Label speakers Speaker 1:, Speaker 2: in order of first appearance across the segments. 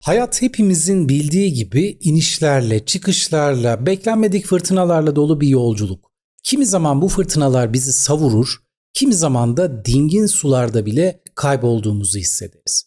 Speaker 1: Hayat hepimizin bildiği gibi inişlerle, çıkışlarla, beklenmedik fırtınalarla dolu bir yolculuk. Kimi zaman bu fırtınalar bizi savurur, kimi zaman da dingin sularda bile kaybolduğumuzu hissederiz.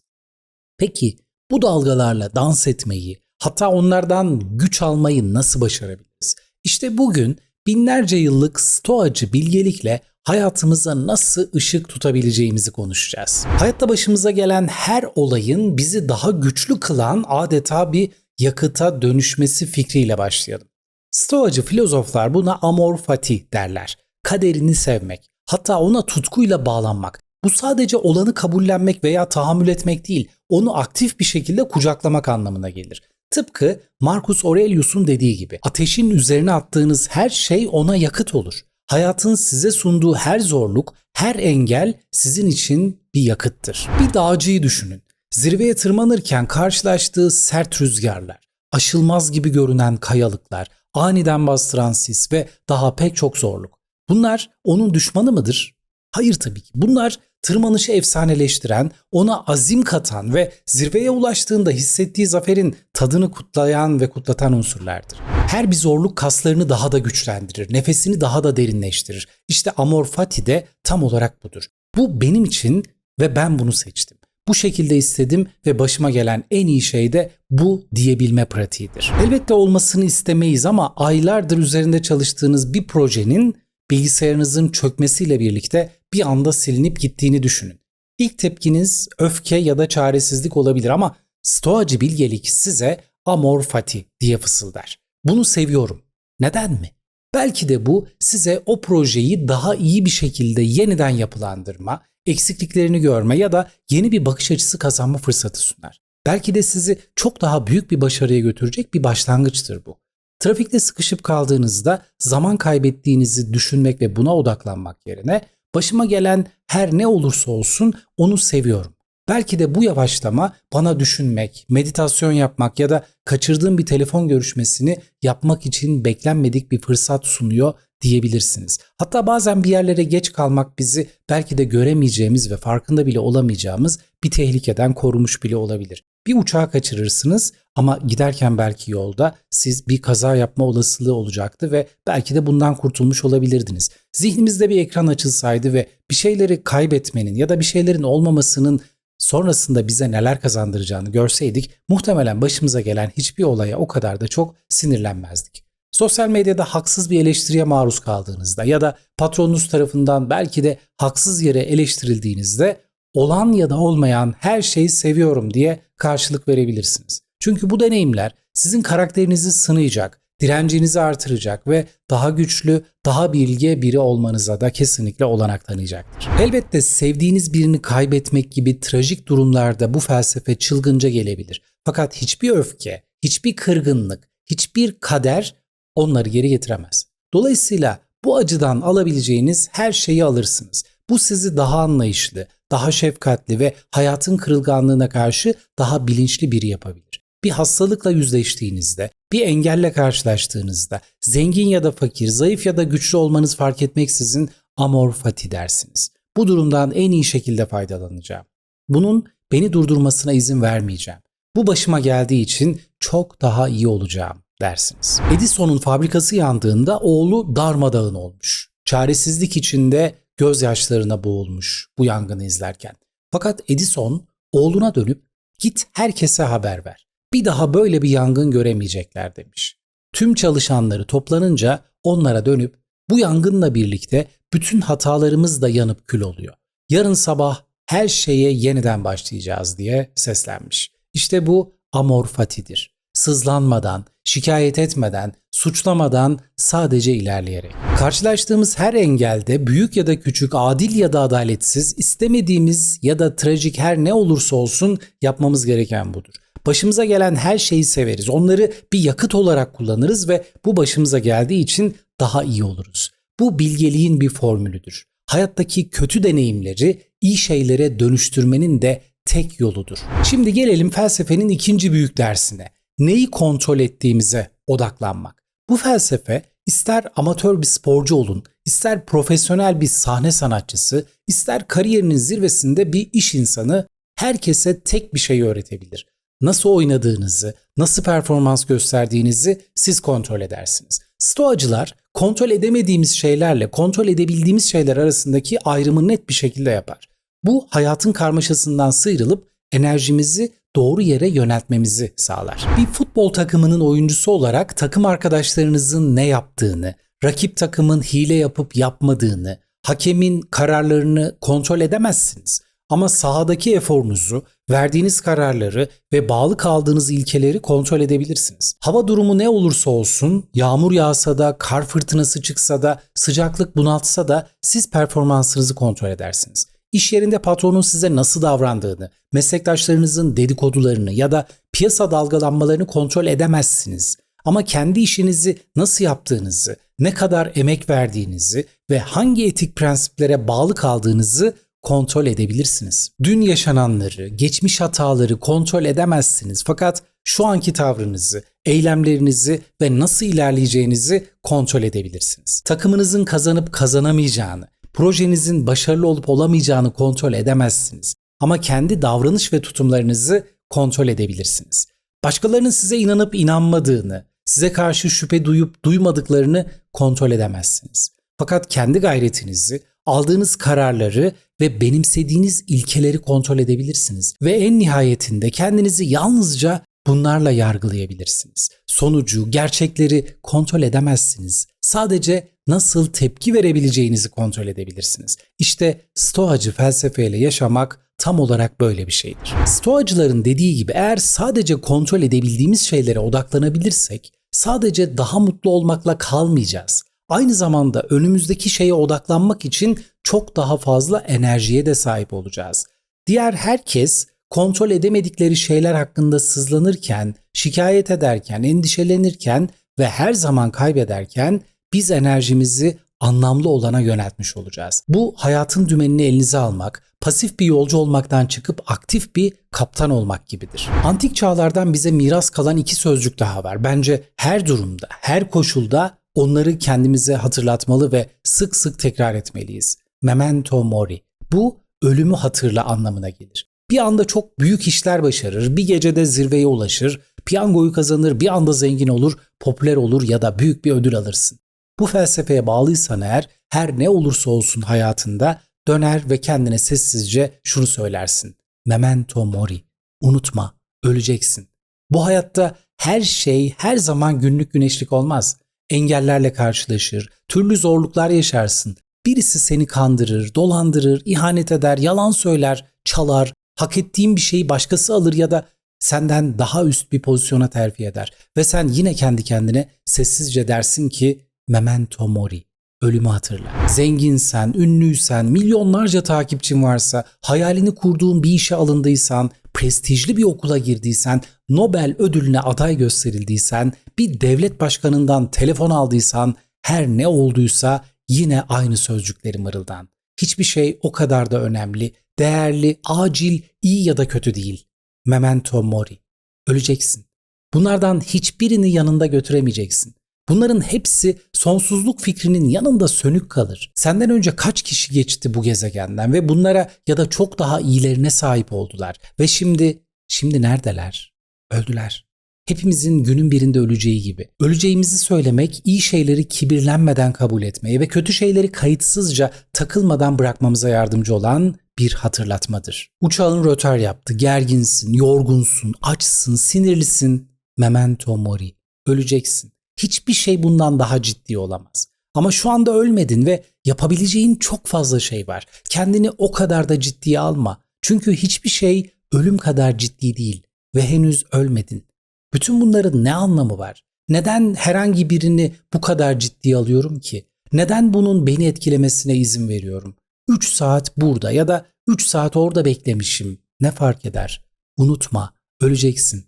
Speaker 1: Peki bu dalgalarla dans etmeyi, hatta onlardan güç almayı nasıl başarabiliriz? İşte bugün binlerce yıllık stoacı bilgelikle hayatımıza nasıl ışık tutabileceğimizi konuşacağız. Hayatta başımıza gelen her olayın bizi daha güçlü kılan adeta bir yakıta dönüşmesi fikriyle başlayalım. Stoacı filozoflar buna amor fati derler. Kaderini sevmek, hatta ona tutkuyla bağlanmak. Bu sadece olanı kabullenmek veya tahammül etmek değil, onu aktif bir şekilde kucaklamak anlamına gelir. Tıpkı Marcus Aurelius'un dediği gibi ateşin üzerine attığınız her şey ona yakıt olur. Hayatın size sunduğu her zorluk, her engel sizin için bir yakıttır. Bir dağcıyı düşünün. Zirveye tırmanırken karşılaştığı sert rüzgarlar, aşılmaz gibi görünen kayalıklar, aniden bastıran sis ve daha pek çok zorluk. Bunlar onun düşmanı mıdır? Hayır tabii ki. Bunlar tırmanışı efsaneleştiren, ona azim katan ve zirveye ulaştığında hissettiği zaferin tadını kutlayan ve kutlatan unsurlardır. Her bir zorluk kaslarını daha da güçlendirir, nefesini daha da derinleştirir. İşte Amor Fati de tam olarak budur. Bu benim için ve ben bunu seçtim. Bu şekilde istedim ve başıma gelen en iyi şey de bu diyebilme pratiğidir. Elbette olmasını istemeyiz ama aylardır üzerinde çalıştığınız bir projenin bilgisayarınızın çökmesiyle birlikte bir anda silinip gittiğini düşünün. İlk tepkiniz öfke ya da çaresizlik olabilir ama stoacı bilgelik size amor fati diye fısıldar. Bunu seviyorum. Neden mi? Belki de bu size o projeyi daha iyi bir şekilde yeniden yapılandırma, eksikliklerini görme ya da yeni bir bakış açısı kazanma fırsatı sunar. Belki de sizi çok daha büyük bir başarıya götürecek bir başlangıçtır bu. Trafikte sıkışıp kaldığınızda zaman kaybettiğinizi düşünmek ve buna odaklanmak yerine başıma gelen her ne olursa olsun onu seviyorum. Belki de bu yavaşlama bana düşünmek, meditasyon yapmak ya da kaçırdığım bir telefon görüşmesini yapmak için beklenmedik bir fırsat sunuyor diyebilirsiniz. Hatta bazen bir yerlere geç kalmak bizi belki de göremeyeceğimiz ve farkında bile olamayacağımız bir tehlikeden korumuş bile olabilir. Bir uçağı kaçırırsınız ama giderken belki yolda siz bir kaza yapma olasılığı olacaktı ve belki de bundan kurtulmuş olabilirdiniz. Zihnimizde bir ekran açılsaydı ve bir şeyleri kaybetmenin ya da bir şeylerin olmamasının sonrasında bize neler kazandıracağını görseydik muhtemelen başımıza gelen hiçbir olaya o kadar da çok sinirlenmezdik. Sosyal medyada haksız bir eleştiriye maruz kaldığınızda ya da patronunuz tarafından belki de haksız yere eleştirildiğinizde olan ya da olmayan her şeyi seviyorum diye karşılık verebilirsiniz. Çünkü bu deneyimler sizin karakterinizi sınayacak, direncinizi artıracak ve daha güçlü, daha bilge biri olmanıza da kesinlikle olanak tanıyacaktır. Elbette sevdiğiniz birini kaybetmek gibi trajik durumlarda bu felsefe çılgınca gelebilir. Fakat hiçbir öfke, hiçbir kırgınlık, hiçbir kader onları geri getiremez. Dolayısıyla bu acıdan alabileceğiniz her şeyi alırsınız. Bu sizi daha anlayışlı, daha şefkatli ve hayatın kırılganlığına karşı daha bilinçli biri yapabilir. Bir hastalıkla yüzleştiğinizde, bir engelle karşılaştığınızda, zengin ya da fakir, zayıf ya da güçlü olmanız fark etmeksizin amor fati dersiniz. Bu durumdan en iyi şekilde faydalanacağım. Bunun beni durdurmasına izin vermeyeceğim. Bu başıma geldiği için çok daha iyi olacağım dersiniz. Edison'un fabrikası yandığında oğlu darmadağın olmuş. Çaresizlik içinde gözyaşlarına boğulmuş bu yangını izlerken. Fakat Edison oğluna dönüp git herkese haber ver. Bir daha böyle bir yangın göremeyecekler demiş. Tüm çalışanları toplanınca onlara dönüp bu yangınla birlikte bütün hatalarımız da yanıp kül oluyor. Yarın sabah her şeye yeniden başlayacağız diye seslenmiş. İşte bu amor fatidir. Sızlanmadan, şikayet etmeden, suçlamadan sadece ilerleyerek. Karşılaştığımız her engelde büyük ya da küçük, adil ya da adaletsiz, istemediğimiz ya da trajik her ne olursa olsun yapmamız gereken budur. Başımıza gelen her şeyi severiz. Onları bir yakıt olarak kullanırız ve bu başımıza geldiği için daha iyi oluruz. Bu bilgeliğin bir formülüdür. Hayattaki kötü deneyimleri iyi şeylere dönüştürmenin de tek yoludur. Şimdi gelelim felsefenin ikinci büyük dersine. Neyi kontrol ettiğimize odaklanmak. Bu felsefe ister amatör bir sporcu olun, ister profesyonel bir sahne sanatçısı, ister kariyerinin zirvesinde bir iş insanı herkese tek bir şey öğretebilir. nasıl oynadığınızı, nasıl performans gösterdiğinizi siz kontrol edersiniz. Stoacılar kontrol edemediğimiz şeylerle kontrol edebildiğimiz şeyler arasındaki ayrımı net bir şekilde yapar. Bu hayatın karmaşasından sıyrılıp enerjimizi doğru yere yöneltmemizi sağlar. Bir futbol takımının oyuncusu olarak takım arkadaşlarınızın ne yaptığını, rakip takımın hile yapıp yapmadığını, hakemin kararlarını kontrol edemezsiniz. Ama sahadaki eforunuzu, verdiğiniz kararları ve bağlı kaldığınız ilkeleri kontrol edebilirsiniz. Hava durumu ne olursa olsun, yağmur yağsa da, kar fırtınası çıksa da, sıcaklık bunaltsa da siz performansınızı kontrol edersiniz. İş yerinde patronun size nasıl davrandığını, meslektaşlarınızın dedikodularını ya da piyasa dalgalanmalarını kontrol edemezsiniz. Ama kendi işinizi nasıl yaptığınızı, ne kadar emek verdiğinizi ve hangi etik prensiplere bağlı kaldığınızı kontrol edebilirsiniz. Dün yaşananları, geçmiş hataları kontrol edemezsiniz fakat şu anki tavrınızı, eylemlerinizi ve nasıl ilerleyeceğinizi kontrol edebilirsiniz. Takımınızın kazanıp kazanamayacağını, projenizin başarılı olup olamayacağını kontrol edemezsiniz. Ama kendi davranış ve tutumlarınızı kontrol edebilirsiniz. Başkalarının size inanıp inanmadığını, size karşı şüphe duyup duymadıklarını kontrol edemezsiniz. Fakat kendi gayretinizi, aldığınız kararları ve benimsediğiniz ilkeleri kontrol edebilirsiniz. Ve en nihayetinde kendinizi yalnızca bunlarla yargılayabilirsiniz. Sonucu, gerçekleri kontrol edemezsiniz. Sadece nasıl tepki verebileceğinizi kontrol edebilirsiniz. İşte Stoacı felsefeyle yaşamak tam olarak böyle bir şeydir. Stoacıların dediği gibi eğer sadece kontrol edebildiğimiz şeylere odaklanabilirsek sadece daha mutlu olmakla kalmayacağız. Aynı zamanda önümüzdeki şeye odaklanmak için çok daha fazla enerjiye de sahip olacağız. Diğer herkes kontrol edemedikleri şeyler hakkında sızlanırken, şikayet ederken, endişelenirken ve her zaman kaybederken biz enerjimizi anlamlı olana yöneltmiş olacağız. Bu hayatın dümenini elinize almak, pasif bir yolcu olmaktan çıkıp aktif bir kaptan olmak gibidir. Antik çağlardan bize miras kalan iki sözcük daha var. Bence her durumda, her koşulda onları kendimize hatırlatmalı ve sık sık tekrar etmeliyiz. Memento mori. Bu ölümü hatırla anlamına gelir. Bir anda çok büyük işler başarır, bir gecede zirveye ulaşır, piyangoyu kazanır, bir anda zengin olur, popüler olur ya da büyük bir ödül alırsın. Bu felsefeye bağlıysan eğer her ne olursa olsun hayatında döner ve kendine sessizce şunu söylersin. Memento mori. Unutma, öleceksin. Bu hayatta her şey her zaman günlük güneşlik olmaz. Engellerle karşılaşır, türlü zorluklar yaşarsın. Birisi seni kandırır, dolandırır, ihanet eder, yalan söyler, çalar, hak ettiğin bir şeyi başkası alır ya da senden daha üst bir pozisyona terfi eder. Ve sen yine kendi kendine sessizce dersin ki memento mori. Ölümü hatırla. Zenginsen, ünlüysen, milyonlarca takipçin varsa, hayalini kurduğun bir işe alındıysan, prestijli bir okula girdiysen, Nobel ödülüne aday gösterildiysen, bir devlet başkanından telefon aldıysan, her ne olduysa yine aynı sözcükleri mırıldan. Hiçbir şey o kadar da önemli, değerli, acil, iyi ya da kötü değil. Memento mori. Öleceksin. Bunlardan hiçbirini yanında götüremeyeceksin. Bunların hepsi sonsuzluk fikrinin yanında sönük kalır. Senden önce kaç kişi geçti bu gezegenden ve bunlara ya da çok daha iyilerine sahip oldular ve şimdi şimdi neredeler? Öldüler. Hepimizin günün birinde öleceği gibi. Öleceğimizi söylemek, iyi şeyleri kibirlenmeden kabul etmeye ve kötü şeyleri kayıtsızca takılmadan bırakmamıza yardımcı olan bir hatırlatmadır. Uçağın rötar yaptı, gerginsin, yorgunsun, açsın, sinirlisin. Memento mori. Öleceksin. Hiçbir şey bundan daha ciddi olamaz. Ama şu anda ölmedin ve yapabileceğin çok fazla şey var. Kendini o kadar da ciddiye alma. Çünkü hiçbir şey ölüm kadar ciddi değil ve henüz ölmedin. Bütün bunların ne anlamı var? Neden herhangi birini bu kadar ciddiye alıyorum ki? Neden bunun beni etkilemesine izin veriyorum? 3 saat burada ya da 3 saat orada beklemişim. Ne fark eder? Unutma, öleceksin.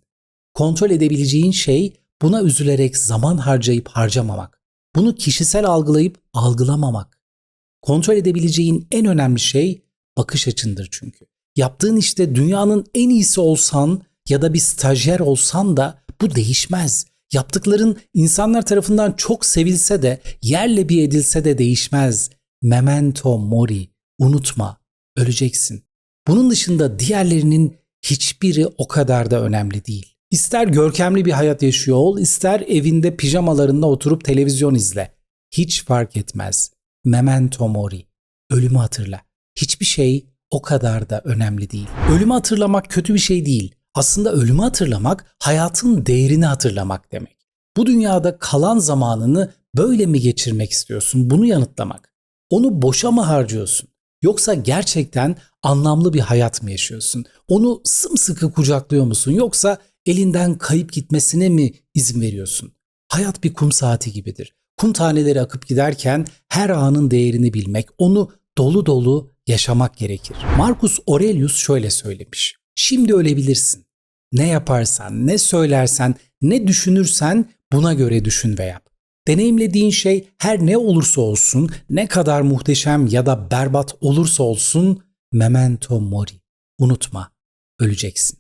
Speaker 1: Kontrol edebileceğin şey buna üzülerek zaman harcayıp harcamamak. Bunu kişisel algılayıp algılamamak. Kontrol edebileceğin en önemli şey bakış açındır çünkü. Yaptığın işte dünyanın en iyisi olsan ya da bir stajyer olsan da bu değişmez. Yaptıkların insanlar tarafından çok sevilse de yerle bir edilse de değişmez. Memento mori. Unutma. Öleceksin. Bunun dışında diğerlerinin hiçbiri o kadar da önemli değil. İster görkemli bir hayat yaşıyor ol, ister evinde pijamalarında oturup televizyon izle. Hiç fark etmez. Memento mori. Ölümü hatırla. Hiçbir şey o kadar da önemli değil. Ölümü hatırlamak kötü bir şey değil. Aslında ölümü hatırlamak hayatın değerini hatırlamak demek. Bu dünyada kalan zamanını böyle mi geçirmek istiyorsun? Bunu yanıtlamak. Onu boşa mı harcıyorsun? Yoksa gerçekten anlamlı bir hayat mı yaşıyorsun? Onu sımsıkı kucaklıyor musun? Yoksa elinden kayıp gitmesine mi izin veriyorsun? Hayat bir kum saati gibidir. Kum taneleri akıp giderken her anın değerini bilmek, onu dolu dolu yaşamak gerekir. Marcus Aurelius şöyle söylemiş. Şimdi ölebilirsin. Ne yaparsan, ne söylersen, ne düşünürsen buna göre düşün ve yap. Deneyimlediğin şey her ne olursa olsun, ne kadar muhteşem ya da berbat olursa olsun memento mori. Unutma, öleceksin.